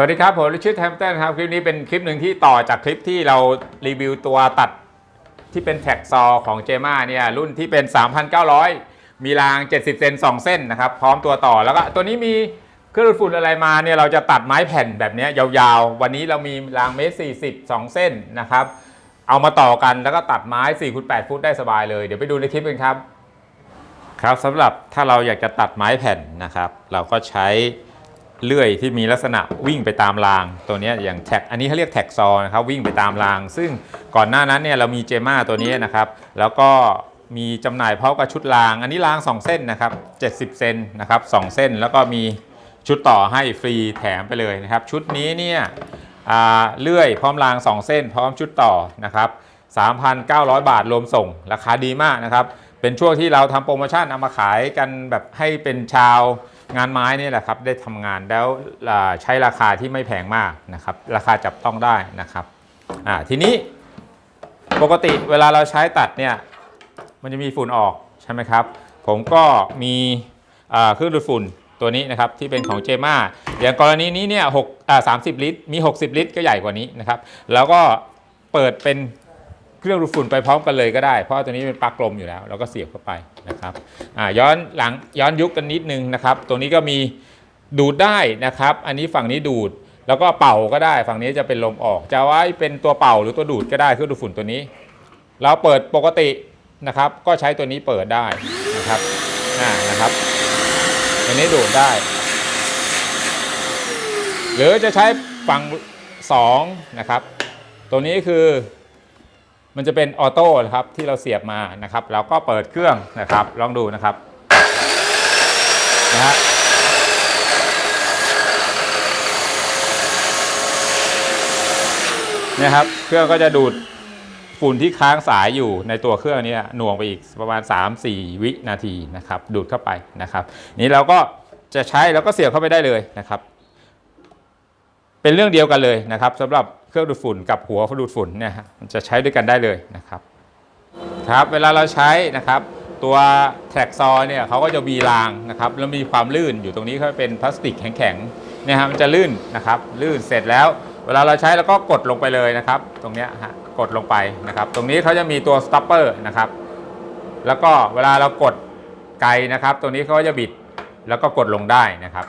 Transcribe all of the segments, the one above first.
สวัสดีครับ ผมริชิตแฮมป์ตันครับ คลิปนี้เป็นคลิปหนึ่งที่ต่อจากคลิปที่เรารีวิวตัวตัดที่เป็นแท็กซอของเจม่าเนี่ยรุ่นที่เป็น 3,900 มีราง 70 เซน2 เส้นนะครับ พร้อมตัวต่อแล้วก็ตัวนี้มีเครื่องดูดฝุ่นอะไรมาเนี่ยเราจะตัดไม้แผ่นแบบนี้ยยาวๆ วันนี้เรามีรางเมตร40 2 เส้นนะครับ เอามาต่อกันแล้วก็ตัดไม้4คูณ8ฟุตได้สบายเลยเดี๋ยวไปดูในคลิปกันครับ ครับสำหรับถ้าเราอยากจะตัดไม้แผ่นนะครับ เราก็ใช้ เลื่อยที่มีลักษณะวิ่งไปตามรางตัวนี้อย่างแท็กอันนี้เขาเรียกแท็กซอนะครับวิ่งไปตามราง ซึ่งก่อนหน้านั้นเนี่ยเรามีเจม่าตัวนี้นะครับ แล้วก็มีจำหน่ายพร้อมกับชุดราง อันนี้ราง 2 เส้นนะครับ70 เซนนะครับ2เส้นแล้วก็มีชุดต่อให้ฟรีแถมไปเลยนะครับ ชุดนี้เนี่ยเลื่อยพร้อมราง 2 เส้น พร้อมชุดต่อนะครับ3,900 บาทรวมส่ง ราคาดีมากนะครับ เป็นช่วงที่เราทำโปรโมชั่นเอามาขายกันแบบให้เป็นชาว งานไม้นี่แหละครับได้ทำงานแล้วใช้ราคาที่ไม่แพงมากนะครับ ราคาจับต้องได้นะครับทีนี้ปกติเวลาเราใช้ตัดเนี่ยมันจะมีฝุ่นออกใช่ไหมครับ ผมก็มีเครื่องดูดฝุ่นตัวนี้นะครับที่เป็นของเจม่าอย่างกรณีนี้เนี่ยหกสามสิบลิตรมี 60 ลิตรก็ใหญ่กว่านี้นะครับ แล้วก็เปิดเป็น รื่องดูดฝุ่นไปพร้อมกันเลยก็ได้ เพราะตัวนี้เป็นปลั๊กลมอยู่แล้ว เราก็เสียบเข้าไปนะครับย้อนหลังย้อนยุคกันนิดนึงนะครับ ตัวนี้ก็มีดูดได้นะครับ อันนี้ฝั่งนี้ดูดแล้วก็เป่าก็ได้ ฝั่งนี้จะเป็นลมออก จะไว้เป็นตัวเป่าหรือตัวดูดก็ได้เครื่องดูดฝุ่นตัวนี้ เราเปิดปกตินะครับ ก็ใช้ตัวนี้เปิดได้นะครับอ่านะครับ ตัวนี้ดูดได้ หรือจะใช้ฝั่งสองนะครับ ตัวนี้คือ มันจะเป็นออโต้นะครับที่เราเสียบมานะครับ เราก็เปิดเครื่องนะครับ ลองดูนะครับนะฮะนี่ครับเครื่องก็จะดูดฝุ่นที่ค้างสายอยู่ในตัวเครื่องนี้หน่วงไปอีกประมาณ 3-4 วินาทีนะครับ ดูดเข้าไปนะครับ นี้เราก็จะใช้แล้วก็เสียบเข้าไปได้เลยนะครับ เป็นเรื่องเดียวกันเลยนะครับสำหรับ เครื่องดูดฝุ่นกับหัวดูดฝุ่นเนี่ยมันจะใช้ด้วยกันได้เลยนะครับครับเวลาเราใช้นะครับตัวแทร็กซอเนี่ยเขาก็จะมีรางนะครับแล้วมีความลื่นอยู่ตรงนี้เขาเป็นพลาสติกแข็งๆเนี่ยฮะมันจะลื่นนะครับลื่นเสร็จแล้ว เวลาเราใช้แล้วก็กดลงไปเลยนะครับ ตรงเนี้ยฮะกดลงไปนะครับ ตรงนี้เขาจะมีตัวสต็อปเปอร์นะครับแล้วก็เวลาเรากดไกลนะครับ ตรงนี้เขาก็จะบิดแล้วก็กดลงได้นะครับ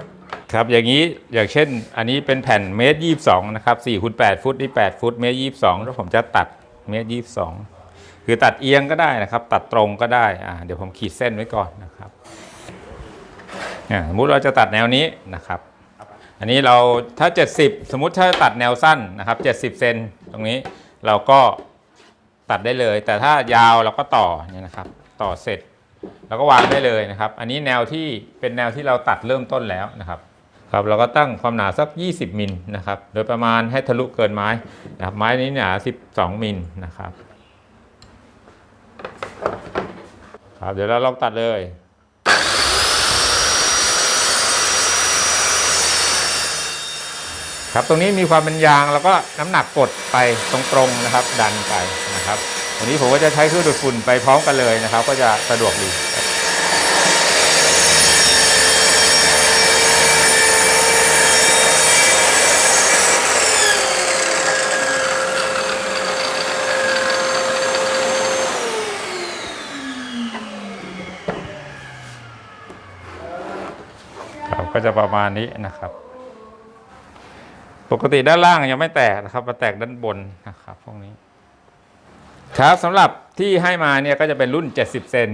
ครับอย่างนี้อย่างเช่น อันนี้เป็นแผ่นเมตรยี่สองนะครับสี่คูณแปดฟุตนี่แปดฟุตเมตรยี่สองแล้วผมจะตัดเมตรยี่สองคือตัดเอียงก็ได้นะครับ ตัดตรงก็ได้อ่าเดี๋ยวผมขีดเส้นไว้ก่อนนะครับอ่าสมมุติเราจะตัดแนวนี้นะครับ อันนี้เราถ้า 70 สมมุติถ้าตัดแนวสั้นนะครับ 70 เซนตรงนี้เราก็ตัดได้เลย แต่ถ้ายาวเราก็ต่อเนี่ยนะครับ ต่อเสร็จเราก็วางได้เลยนะครับ อันนี้แนวที่เป็นแนวที่เราตัดเริ่มต้นแล้วนะครับ ครับเราก็ตั้งความหนาสัก 20มิลนะครับโดยประมาณให้ทะลุเกินไม้นะครับไม้นี้หนา 12มิลนะครับครับเดี๋ยวเราลองตัดเลยครับตรงนี้มีความเป็นยางแล้วก็น้ำหนักกดไปตรงๆนะครับ ดันไปนะครับวันนี้ผมก็จะใช้เครื่องดูดฝุ่นไปพร้อมกันเลยนะครับ ก็จะสะดวกดีครับ ครับ ก็จะประมาณนี้นะครับ ปกติด้านล่างยังไม่แตกนะครับมาแตกด้านบนนะครับพวกนี้ ครับสำหรับที่ให้มาเนี่ยก็จะเป็นรุ่น 70 เซน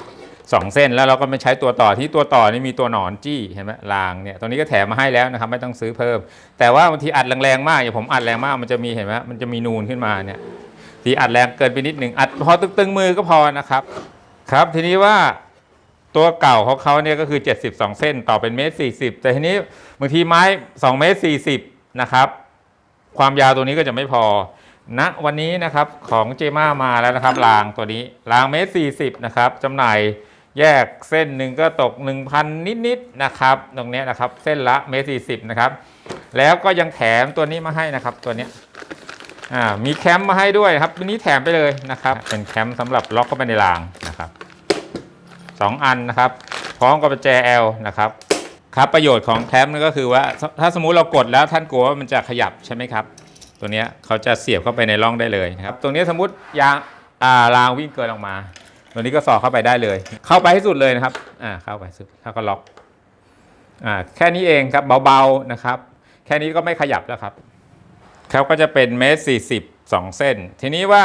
2เส้นแล้วเราก็ไม่ใช้ตัวต่อที่ตัวต่อนี่มีตัวหนอนจี้เห็นไหมรางเนี่ยตรงนี้ก็แถมมาให้แล้วนะครับไม่ต้องซื้อเพิ่ม แต่ว่าบางทีอัดแรงๆมากอย่างผมอัดแรงมากมันจะมีเห็นไหมมันจะมีนูนขึ้นมาเนี่ยทีอัดแรงเกินไปนิดหนึ่งอัดพอตึงๆมือก็พอนะครับ ครับทีนี้ว่า ตัวเก่าของเขาเนี่ยก็คือ 72 เส้นต่อเป็นเมตร40 แต่ทีนี้บางทีไม้ 2 เมตร 40 นะครับ ความยาวตัวนี้ก็จะไม่พอณนะวันนี้นะครับของเจม่ามาแล้วนะครับรางตัวนี้รางเมตร 40 นะครับจำหน่ายแยกเส้นหนึ่งก็ตก 1,000 นิดๆนะครับ ตรงนี้นะครับเส้นละเมตร 40 นะครับ แล้วก็ยังแถมตัวนี้มาให้นะครับตัวนี้มีแคมป์มาให้ด้วยครับวันนี้แถมไปเลยนะครับ เป็นแคมป์สำหรับล็อกเข้าไปในราง นะครับสองอันนะครับ พร้อมกับกุญแจ L นะครับครับประโยชน์ของแคมป์นั่นก็คือว่าถ้าสมมุติเรากดแล้วท่านกลัวว่ามันจะขยับใช่ไหมครับ ตัวนี้เขาจะเสียบเข้าไปในร่องได้เลยนะครับตรงนี้สมมติยางอ่ารางวิ่งเกินออกมา ตัวนี้ก็สอดเข้าไปได้เลย เข้าไปให้สุดเลยนะครับอ่าเข้าไปสุดแล้วก็ล็อกอ่าแค่นี้เองครับเบาๆนะครับ แค่นี้ก็ไม่ขยับแล้วครับครับก็จะเป็นเมตรสี่สิบสองเส้น ทีนี้ว่า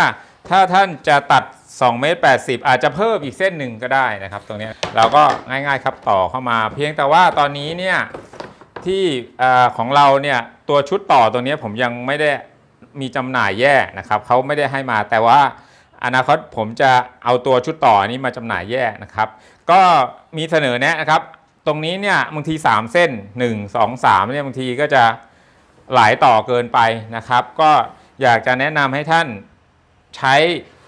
ถ้าท่านจะตัด 2เมตร80 อาจจะเพิ่มอีกเส้นหนึ่งก็ได้นะครับ ตรงนี้เราก็ง่ายๆครับต่อเข้ามา เพียงแต่ว่าตอนนี้เนี่ยที่ของเราเนี่ยตัวชุดต่อตัวนี้ผมยังไม่ได้มีจำหน่ายแยกนะครับเขาไม่ได้ให้มาแต่ว่าอนาคตผมจะเอาตัวชุดต่อนี้มาจำหน่ายแยกนะครับ ก็มีเสนอแนะนะครับ ตรงนี้เนี่ยบางที 3 เส้น 1 2 3เนี่ยบางทีก็จะหลายต่อเกินไปนะครับ ก็อยากจะแนะนำให้ท่าน ใช้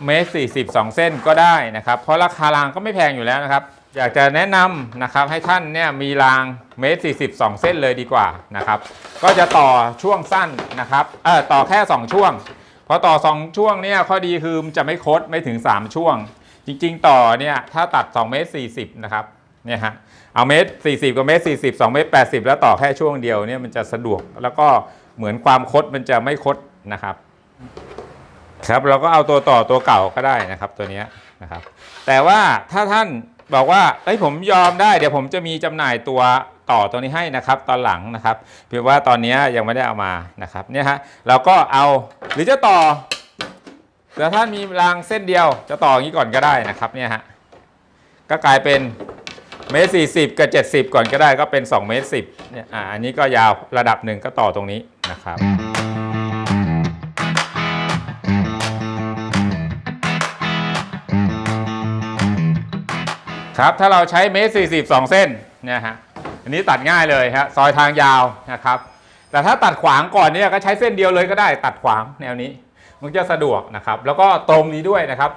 เมตรสี่สิบสองเส้นก็ได้นะครับ เพราะราคารางก็ไม่แพงอยู่แล้วนะครับ อยากจะแนะนำนะครับให้ท่านเนี่ยมีรางเมตรสี่สิบสองเส้นเลยดีกว่านะครับ ก็จะต่อช่วงสั้นนะครับเออต่อแค่ 2 ช่วงพอต่อ 2 ช่วงเนี่ยข้อดีคือมันจะไม่คดไม่ถึง 3 ช่วง จริง ๆ ต่อเนี่ยถ้าตัด2เมตร40 นะครับเนี่ยฮะเอาเมตร40กับเมตร40 2เมตร80 แล้วต่อแค่ช่วงเดียวเนี่ยมันจะสะดวกแล้วก็เหมือนความคดมันจะไม่คดนะครับ ครับเราก็เอาตัวต่อตัวเก่าก็ได้นะครับตัวนี้นะครับ แต่ว่าถ้าท่านบอกว่าเอ้ยผมยอมได้เดี๋ยวผมจะมีจำหน่ายตัวต่อตัวนี้ให้นะครับ ตอนหลังนะครับเพียงว่าตอนนี้ยังไม่ได้เอามานะครับเนี่ยฮะเราก็เอาหรือจะต่อแต่ท่านมีรางเส้นเดียวจะต่ออย่างนี้ก่อนก็ได้นะครับเนี่ยฮะก็กลายเป็นเมตรสี่สิบกับเจ็ดสิบก่อนก็ได้ก็เป็น2เมตรสิบเนี่ยอ่าอันนี้ก็ยาวระดับหนึ่งก็ต่อตรงนี้นะครับ ครับถ้าเราใช้เมตรสี่สิบสองเส้นเนี่ยฮะอันนี้ตัดง่ายเลยฮะซอยทางยาวนะครับ แต่ถ้าตัดขวางก่อนเนี่ยก็ใช้เส้นเดียวเลยก็ได้ตัดขวางแนวนี้มันจะสะดวกนะครับ แล้วก็ตรงนี้ด้วยนะครับ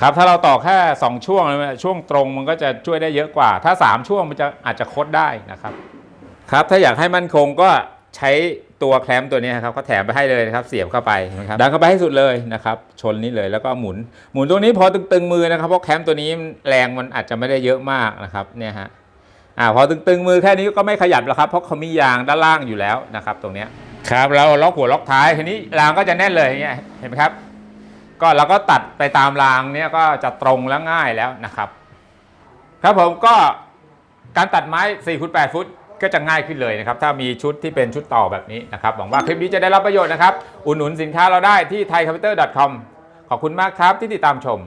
ครับถ้าเราต่อแค่ 2 ช่วงช่วงตรงมันก็จะช่วยได้เยอะกว่า ถ้า 3 ช่วงมันจะอาจจะคดได้นะครับครับถ้าอยากให้มั่นคงก็ ใช้ตัวแคลมตัวนี้ครับก็แถมไปให้เลยนะครับเสียบเข้าไปนะครับดันเข้าไปให้สุดเลยนะครับชนนี้เลยแล้วก็หมุน หมุนตรงนี้พอตึงๆมือนะครับเพราะแคมตัวนี้แรงมันอาจจะไม่ได้เยอะมากนะครับเนี่ยฮะอ่าพอตึงๆมือแค่นี้ก็ไม่ขยับแล้วครับเพราะเขามียางด้านล่างอยู่แล้วนะครับ ตรงเนี้ยครับเราล็อกหัวล็อกท้ายทีนี้รางก็จะแน่นเลยอย่างเงี้ยเห็นไหมครับ ก็เราก็ตัดไปตามรางเนี่ยก็จะตรงและง่ายแล้วนะครับ ครับผมก็การตัดไม้4คูณ8ฟุต ก็จะง่ายขึ้นเลยนะครับ ถ้ามีชุดที่เป็นชุดต่อแบบนี้นะครับ หวังว่าคลิปนี้จะได้รับประโยชน์นะครับ อุดหนุนสินค้าเราได้ที่ thaicomputer.com ขอบคุณมากครับที่ติดตามชม